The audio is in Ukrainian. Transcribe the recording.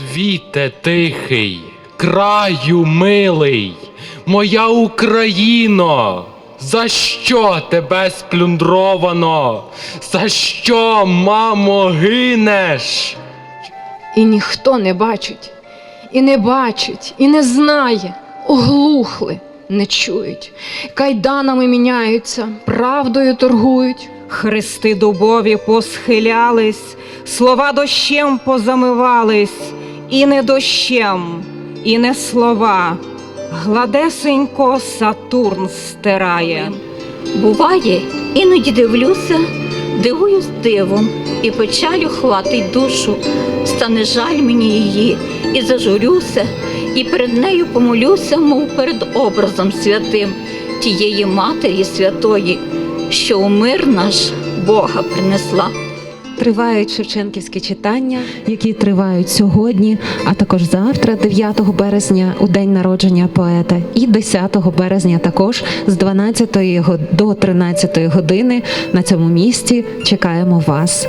Світе тихий, краю милий, моя Україно, за що тебе сплюндровано? За що, мамо, гинеш? І ніхто не бачить, і не бачить, і не знає, оглухли, не чують, кайданами міняються, правдою торгують. Хрести дубові посхилялись, слова дощем позамивались, і не дощем, і не слова. Гладесенько Сатурн стирає. Буває, іноді дивлюся, дивуюсь дивом, і печалю хватить душу, стане жаль мені її, і зажурюся, і перед нею помолюся, мов перед образом святим тієї Матері Святої, що у мир наш Бога принесла. Тривають шевченківські читання, які тривають сьогодні, а також завтра, 9 березня, у день народження поета, і 10 березня також з 12 до 13 години на цьому місці чекаємо вас.